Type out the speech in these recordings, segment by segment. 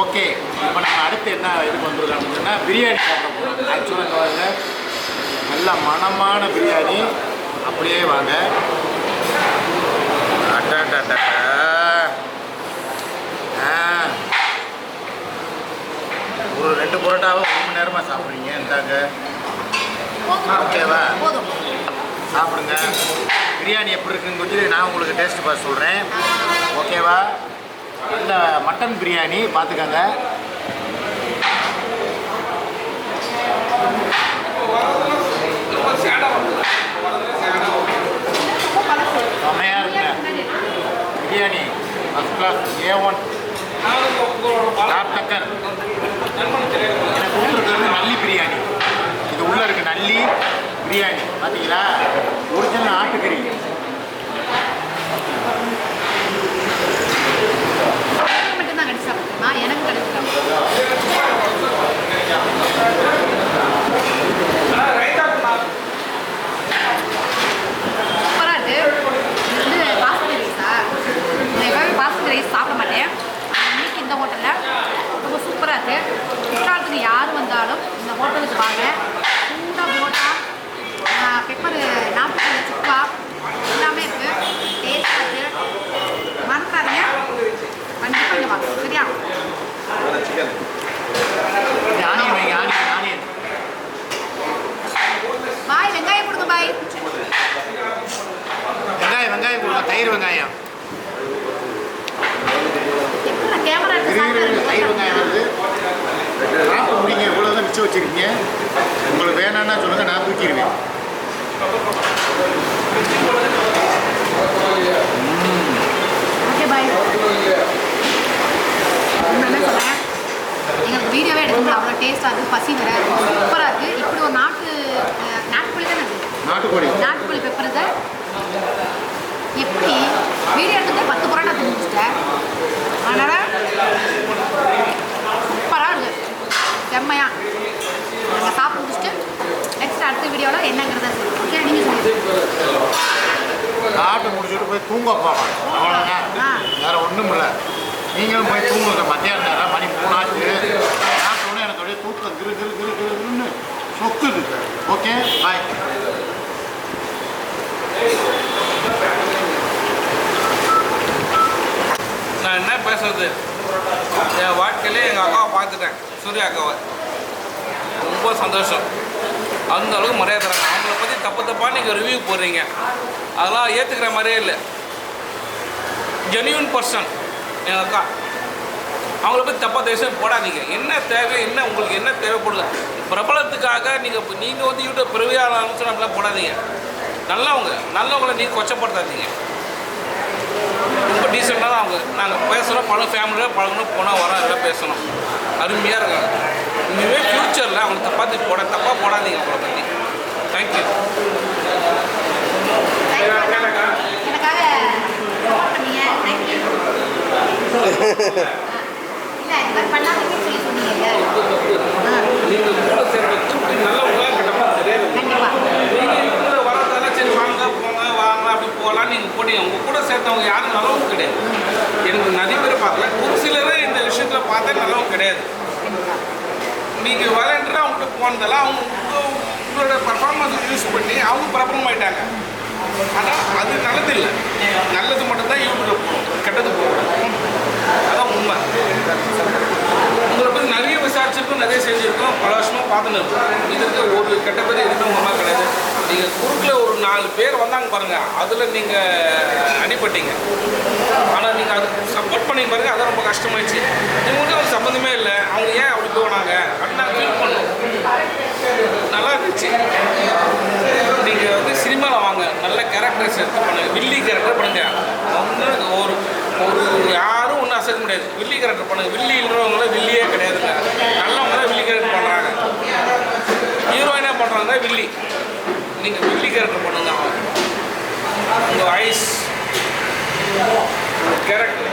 Okay இப்போ நம்ம அடுத்து என்ன இதுக்கு பண்ணுறோம் அப்படின்னா பிரியாணி சாப்பிட போகிறோம் ஆக்சுவலாக வாங்க நல்ல மணமான பிரியாணி. அப்படியே வாங்க. ஒரு ரெண்டு புரோட்டாவை ஒரு மணி நேரமாக சாப்பிட்றீங்க இந்தாங்க ஓகேவா சாப்பிடுங்க பிரியாணி எப்படி இருக்குன்னு சொல்லி நான் உங்களுக்கு டேஸ்ட் பார்த்து சொல்கிறேன் ஓகேவா இந்த மட்டன் பிரியாணி பார்த்துக்கங்க. செம்மையாக இருக்குங்க. Biryani first class A one top எனக்கு கொடுத்துருக்கிறது வந்து நல்லி பிரியாணி. இது உள்ளே இருக்குது நல்லி பிரியாணி. பார்த்தீங்களா ஒரிஜினல் ஆட்டுக்கறி எனக்கு மட்டும்தான் கிடைச்சா எனக்கு கிடைச்சா சாப்பிட்டு சூப்பராக இருக்கு இது வந்து பாஸ்மதி ரைஸா நான் எப்பவுமே பாஸ்மதி ரைஸ் சாப்பிட மாட்டேன் ஆனா இன்னைக்கு இந்த ஹோட்டலில் ரொம்ப சூப்பராக இருக்கு குற்றாலத்துக்கு யார் வந்தாலும் இந்த ஹோட்டலுக்கு வாங்க சூடாக போட்டா பெப்பர் நாட்டுக்கல் சுக்கா எல்லாமே இருக்கு டேஸ்டாக இருக்கு மறந்துடாதீங்க கண்டிப்பாக இங்கே வாங்க சரியா இந்த ஆனியன் வைங்க ஆனியன் ஆனியன் பாய் வெங்காயம் கொடுங்க பாய் வெங்காயம் வெங்காயம் கொடுங்க தயிர் வெங்காயம் எப்படி நான் கேமரா எடுத்து இரு, இரு, இரு, தயிர் சாப்பிட்றது வெங்காயம் வருது சாப்பிட முடியுங்க இவ்வளோ தான் மிச்சம் வச்சிருக்கீங்க உங்களுக்கு வேணாம்னா சொல்லுங்க நான் தூக்கிடுவேன். எங்களுக்கு வீடியோவே எடுக்க முடியல அவ்வளோ டேஸ்ட்டாக இருக்குது பசி வர சூப்பராக இருக்குது இப்படி ஒரு நாட்டு நாட்டுக்கோழி தானே நாட்டுக்கோழி. நாட்டுக்கோழி பெப்பர் இதை எப்படி? வீடியோ எடுத்துட்டு பத்து புரோட்டா திணிச்சிட்டேன் அதனால் சூப்பராக இருக்குது செம்மையாக நாங்கள் சாப்பிட்டு முடிச்சுட்டு நெக்ஸ்ட் அடுத்த வீடியோவில் என்னங்கிறத சொல்லுவோம் ஓகே நீங்கள் சொல்லுங்கள் சாப்பிட்டு முடிச்சுட்டு போய் தூங்க போகலாம் அவ்வளோதான். வேற ஒன்றும் இல்லை நீங்களும் போய் தூங்குங்க. மத்தியான நேரம் மணி மூணாச்சு. சாப்பிட்டோன்னே எனக்கு அப்படியே தூக்கம் கிரு கிரு கிரு கிருன்னு சொக்குது. Okay bye. நான் என்ன பேசுறது? என் வாழ்க்கையிலே எங்கள் அக்காவை பார்த்துட்டேன். சூர்யா அக்காவை. ரொம்ப சந்தோஷம். அந்த அளவுக்கு மரியாதை தராங்க. அவங்கள பற்றி தப்பு தப்பாக நீங்கள் ரிவ்யூ போடுறீங்க. அதெல்லாம் ஏற்றுக்கிற மாதிரியே இல்லை. ஜென்யூன் பர்சன் எங்கள் அக்கா. அவங்கள பற்றி தப்பாக தேசம் போடாதீங்க. என்ன தேவை என்ன உங்களுக்கு என்ன தேவைப்படுது. பிரபலத்துக்காக நீங்கள் நீங்கள் வந்து யூடியூப் பிறவியாளர் ஆரம்பிச்சு அப்படிலாம் போடாதீங்க. நல்லவங்க நல்லவங்களை நீங்கள் கொச்சப்படுத்தாதீங்க. ரொம்ப டீசெண்டாக தான் அவங்க. நாங்கள் பேசுகிறோம் பழம் ஃபேமிலியாக பழகணும் போனால் வரோம் எல்லாம் பேசணும். அருமையாக இருக்காங்க. இனிமேல் ஃப்யூச்சர் அவங்களுக்கு தப்பாக போட தப்பாக போடாதீங்க அவங்கள பற்றி தேங்க்யூ எனக்காக நீங்கள் கூட சேர்றது நல்லவங்களா கட்டமாக தெரியாது நீங்கள் வாங்க போங்க வாங்க அப்படி போகலாம் நீங்கள் போனீங்க உங்கள் கூட சேர்த்தவங்க யாரும் நல்லவங்க கிடையாது. எனக்கு நிறைய பேர் பார்க்கல. ஒரு சிலரே இந்த விஷயத்தில் பார்த்தா நல்லவங்க கிடையாது. நீங்கள் வரேன்ற அவங்ககிட்ட போனதெல்லாம் அவங்க உங்களோட பர்ஃபார்மன்ஸ் யூஸ் பண்ணி அவங்க பிரபலம் ஆயிட்டாங்க. ஆனால் அது நல்லது இல்லை நல்லது மட்டும்தான் யூடியூப் போகணும் கெட்டது போகணும் அதான் உண்மை. உங்களை பற்றி நிறைய விசாரிச்சிருக்கோம் நிறைய செஞ்சுருக்கோம். பல வருஷமாக பார்த்துன்னு இருக்கோம். இதற்கு ஒரு கெட்ட பேர் எதுவுமே உண்மை கிடையாது. நீங்கள் குறுக்கில் ஒரு நாலு பேர் வந்தாங்க பாருங்கள் அதில் நீங்கள் அடிபட்டீங்க. ஆனால் நீங்கள் அதுக்கு சப்போர்ட் பண்ணி பாருங்க அதான் ரொம்ப கஷ்டமாயிடுச்சு. இவங்களுக்கு அவங்க சம்மந்தமே இல்லை. அவங்க ஏன் அப்படி போனாங்க? அப்படின்னு நான் ஃபீல் பண்ணோம் நல்லா இருந்துச்சு. நீங்கள் வந்து சினிமாவில் வாங்க. நல்ல கேரக்டர்ஸ் எடுத்து பண்ணுங்க. வில்லி கேரக்டர் பண்ணுங்க. ஒன்றும் ஒரு ஒரு யாரும் ஒன்றும் அசைக்க முடியாது. வில்லி கேரக்டர் பண்ணுங்க. வில்லி இல்லைறவங்கள வில்லியே கிடையாதுங்க. நல்லவங்க தான் வில்லி கேரக்டர் பண்ணுறாங்க ஹீரோயினாக பண்ணுறாங்க வில்லி. நீங்கள் வில்லிகேரனை பொண்ணு தான். உங்கள் ஐஸ் கேரக்டர்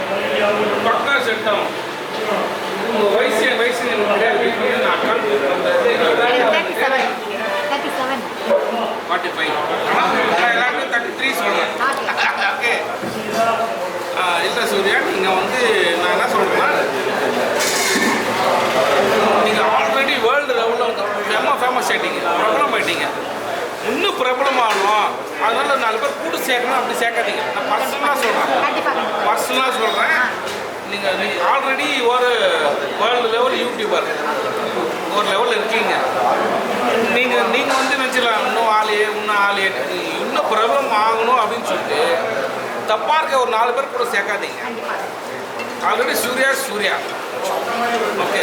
பக்கா செட்டம். உங்கள் வயசு வயசு நான் ஃபார்ட்டி ஃபைவ் ஆனால் எல்லாருக்கும் தேர்ட்டி த்ரீ சொல்கிறேன் ஓகே இல்லை சூர்யா நீங்கள் வந்து நான் என்ன சொல்கிறேன்னா நீங்கள் ஆல்ரெடி வேர்ல்டு லெவலில் வந்து செம்ம ஃபேமஸ் ஆகிட்டீங்க பிரபலம் ஆகிட்டீங்க இன்னும் பிரபலமாகணும் அதனால நாலு பேர் கூட்டு சேர்க்கணும் அப்படி சேர்க்காதீங்க. நான் பர்சனலாக சொல்கிறேன் பர்சனலாக சொல்கிறேன் நீங்கள் நீங்கள் ஆல்ரெடி ஒரு வேர்ல்டு லெவல் யூடியூபர் ஒரு லெவலில் இருக்கீங்க. நீங்கள் நீங்கள் வந்து நினச்சிடலாம் இன்னும் ஆளையே இன்னும் ஆளையே இன்னும் பிரபலம் ஆகணும் அப்படின்னு சொல்லிட்டு தப்பாக இருக்க ஒரு நாலு பேர் கூட சேர்க்காதீங்க. ஆல்ரெடி சூர்யா சூர்யா. ஓகே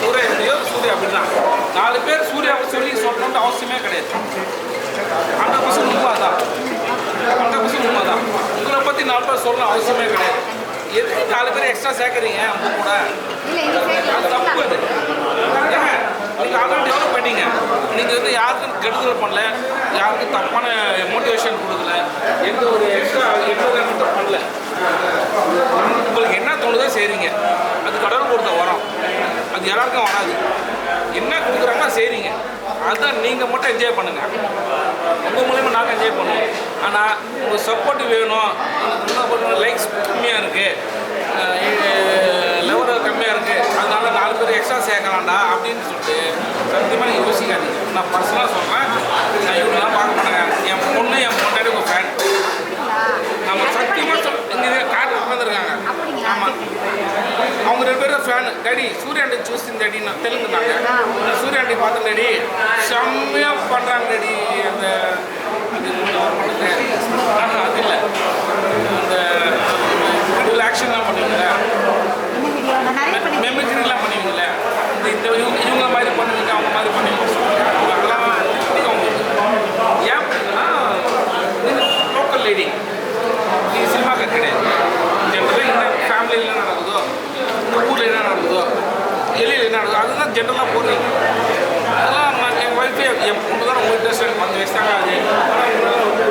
சூர்யா எப்படியோ சூர்யா அப்படிதான். நாலு பேர் சூர்யாவை சொல்லி சொல்லணும்னு அவசியமே கிடையாது. ஹண்ட்ரட் பர்சன்ட் உண்மை தான் ஹண்ட்ரட் பர்சன்ட் உண்மை தான் உங்களை பற்றி நாலு பேர் சொல்லணும் அவசியமே கிடையாது. எதுக்கு நாலு பேர் எக்ஸ்ட்ரா சேர்க்குறீங்க? உங்க கூட. அது தப்பு அது ஏங்க, நீங்க ஆல்ரெடி டெவலப் பண்ணீங்க. நீங்க வந்து யாருக்கும் கெடுதல் பண்ணல. யாருக்கும் தப்பான மோட்டிவேஷன் கொடுக்கல. எந்த ஒரு எக்ஸ்ட்ரா என்டர்டைன்மெண்ட்டும் பண்ணல. உங்களுக்கு என்ன தோணுதோ செய்றீங்க. அது கடவுள் கொடுத்த வரம். அது எல்லாருக்கும் வராது. என்ன கொடுக்குறாங்களோ செய்றீங்க. அதுதான் நீங்கள் மட்டும் என்ஜாய் பண்ணுங்க. உங்கள் மூலியமாக நாங்கள் என்ஜாய் பண்ணுவோம். ஆனால் உங்களுக்கு சப்போர்ட் வேணும். லைக்ஸ் கம்மியாக இருக்குது லெவல் கம்மியாக இருக்குது அதனால நாலு பேர் எக்ஸ்ட்ரா சேர்க்கலாம்டா அப்படின்னு சொல்லிட்டு சத்தியமாக நீங்கள் யோசிக்காதீங்க. நான் பர்சனலாக சொல்கிறேன் நான் இவங்கெல்லாம் பார்க்க மாட்டேங்க. என் பொண்ணு என் பொண்ணாடி ஒரு ஃபேன் நம்ம சத்தியமாக சொல் இங்கே கார் உட்காந்துருக்காங்க ஆமாம் அவங்க ரெண்டு பேரும் ஃபேன் டேடி சூர்யாண்டி சூஸ் டேடி நான் தெலுங்குனாங்க நான் சூர்யாண்டி பார்த்தேன் டேடி செம்மையாக பண்ணுறாங்க டேடி அந்த அது இன்னும் வர மாட்டேங்குது. ஆஹா, அது இல்லை அந்த இதில் ஆக்ஷன்லாம் பண்ணுவீங்களே என்ன வீடியோ நான் நிறைய பண்ணி மெமிக்ரிலாம் பண்ணுவீங்களே இந்த இந்த இவங்க இவங்க மாதிரி பண்ணுவீங்க அவங்க மாதிரி பண்ணுவீங்க சொல்லுவாங்க. அதெல்லாம் பிடிக்கும் அவங்களுக்கு ஏன் அப்படின்னா நீங்கள் லோக்கல் லேடி நீங்கள் சினிமாக்கார் கிடையாது ஜென்ரலாக இந்த ஃபேமிலியில் என்ன நடக்குதோ இந்த ஊரில் என்ன நடக்குதோ வெளியில் என்ன நடக்குதோ அதுதான் ஜென்ரலாக போடுறீங்க. அதெல்லாம் நான் என் ஒய்ஃபே என் பொண்ணு தான் ரொம்ப இன்ட்ரெஸ்ட் பத்து வயசு தாங்க அது ஆனால் உங்களால் ரொம்ப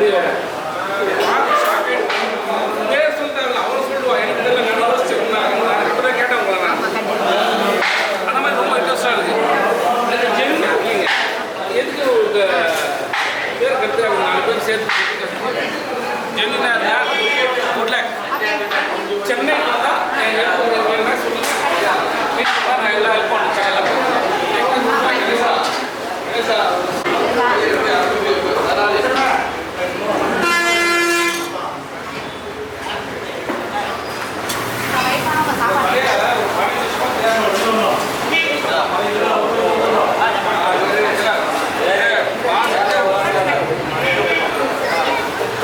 சென்னை தான் சொல்லுங்க வீட்டுக்கு தான் நான் எல்லாம் ஹெல்ப் பண்ணுறேன் வயசானவங்க சாப்பாடு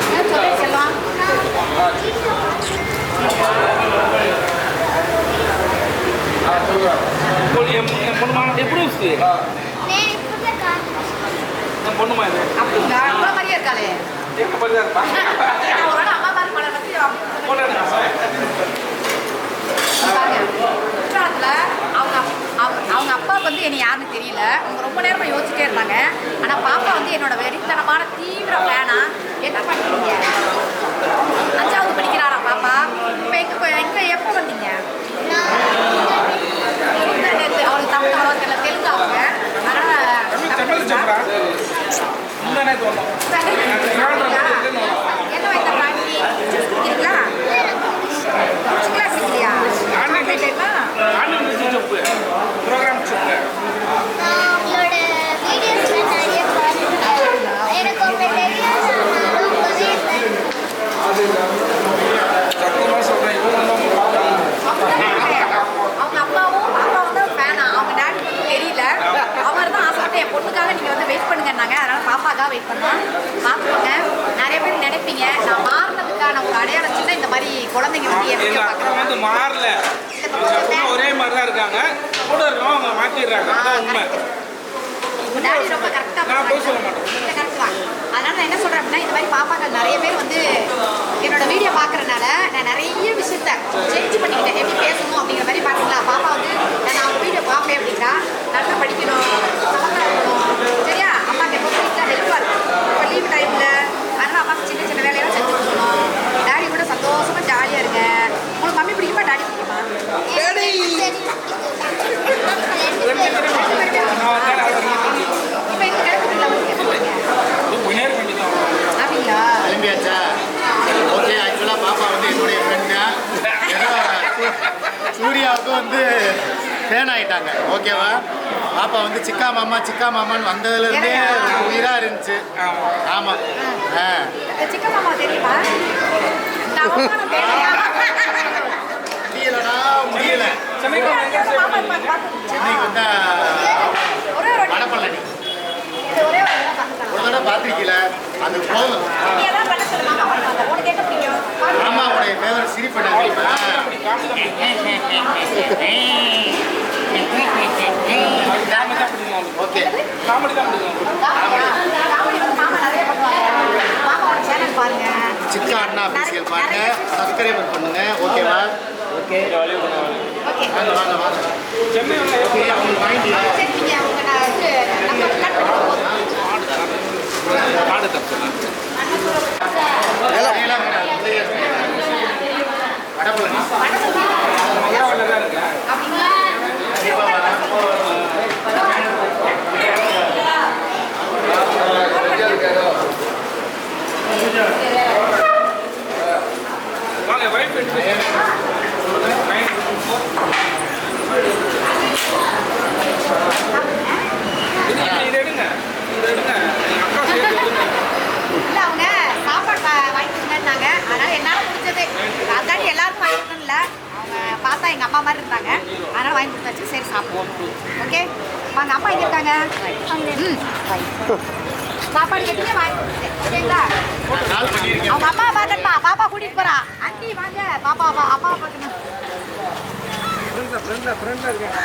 என்ன சொல்லு செல்வம் என் என் பொண்ணுமா எப்படி வச்சு என் பொண்ணுமா இது அப்படிங்களா உங்களை மாதிரியே இருக்காளே எங்கள் பற்றி தான் இருப்பா நான் ஒரு நாள் அம்மா மாதிரி படம் பற்றி போட்டோ பாருங்க குற்றாலத்தில் அவங்க அப்- அவங்க அவங்க அப்பாவுக்கு வந்து என்னை யாருன்னு தெரியல அவங்க ரொம்ப நேரமாக யோசிச்சுட்டே இருந்தாங்க ஆனால் பாப்பா வந்து என்னோட வெறித்தனமான தீவிர ஃபேனா என்ன படிக்கிறீங்க அஞ்சாவது படிக்கிறாரா பாப்பா? இப்போ எங்கே எங்கே எப்போ வந்தீங்க? தான் இருக்காங்க. கூட இருக்கவங்க அவங்க மாத்திடுறாங்க. அதான் உண்மை. கரெக்டாக நான் போய் சொல்ல மாட்டேன். இல்லை கரெக்ட் தான். அதனால நான் என்ன சொல்கிறேன் அப்படின்னா இந்த மாதிரி பாப்பாக்கள் நிறைய பேர் வந்து என்னோட வீடியோ பார்க்கறனால நான் நிறைய விஷயத்த சேஞ்ச் பண்ணிக்கிட்டேன். எப்படி பேசணும் அப்படிங்கிற மாதிரி பார்த்தீங்களா பாப்பா வந்து நான் அவங்க வீடியோ பார்ப்பேன் அப்படின்னா நல்லா படிக்கணும் சரியா? அம்மாக்கு எப்போ ஹெல்ப்பாக இருக்கும் இப்போ லீவ் டைமில் அதனால் அம்மாக்கு சின்ன சின்ன வேலையெல்லாம் செஞ்சு கொடுக்கணும் டாடி கூட சந்தோஷமாக ஜாலியாக இருங்க உங்களுக்கு மம்மி பிடிக்குமா டாடி பிடிக்குமா இப்போ எங்க கிடக்குறீங்களா உங்களுக்கு எப்போ போறீங்க? கொஞ்ச நேரம் பண்ணி தான் அப்படிங்களா கிளம்பியாச்சா ஓகே ஆக்சுவலாக பாப்பா வந்து என்னுடைய ஃப்ரெண்டு ஏதோ சூர்யாவுக்கு வந்து ஃபேன் ஆயிட்டாங்க. ஓகேவா பாப்பா வந்து சிக்கா மாமா சிக்கா மாமான்னு வந்ததுல இருந்தே எனக்கு- ரொம்ப உயிரா இருந்துச்சு. ஆமா. ஆமா. ஆ. சிக்கன் மாமா தெரியுமா? முடியலடா முடியல. சென்னைக்கு வந்து வந்தா ஒரே தடவை பார்த்துருக்கீல? அது போதும். நீ எல்லாம் பண்ண சொல்லு மாமா பண்ணுவாங்க. உனக்கு என்ன பிடிக்கும்? பாரு. மாமாவுடைய ஃபேவரட் சிரிப்பு என்ன தெரியுமா? காமெடி, காமெடி ஓகே காமெடி தான் பாருங்க. சிக்கா அண்ணா அபிஷியல் பாருங்க சப்ஸ்கிரைபர் பண்ணுங்க ஓகேவா ஓகே ஓகே. வாங்க வாங்க வாங்க சென்னை ஓகே போதும். பாடு தப்பு வடபழனி மதுராவில் தான் இருக்கேன் அப்படிங்களா? கண்டிப்பா வரேன். வாங்க வைஃப் இது எடுங்க இது எடுங்க எங்க அக்கா சேர்த்து எடுங்க இல்ல, அவங்க சாப்பாடு வா- வாங்கி கொடுங்கன்னாங்க. அதனால என்னால முடிஞ்சது. அதாண்டி எல்லாருக்கும் வாங்கி கொடுக்கணும்ல. அவங்க பார்த்தா எங்க அம்மா மாதிரி இருந்தாங்க. அதனால வாங்கி கொடுத்தாச்சு. சரி சாப்பிடுவோம். ஓகே வாங்க அம்மா எங்க இருக்காங்க? ம். சாப்பாடு கட்டியே வாங்கி கொடுத்துட்டேன் ஓகேங்களா அவங்க அம்மா பார்க்கணுமா? பாப்பா கூட்டிட்டு போறா. ஆண்டி வாங்க. பாப்பா அப்பா அப்பா பார்க்கணும். ஃப்ரெண்ட்ல ஃப்ரெண்ட்ல இருக்கேன்.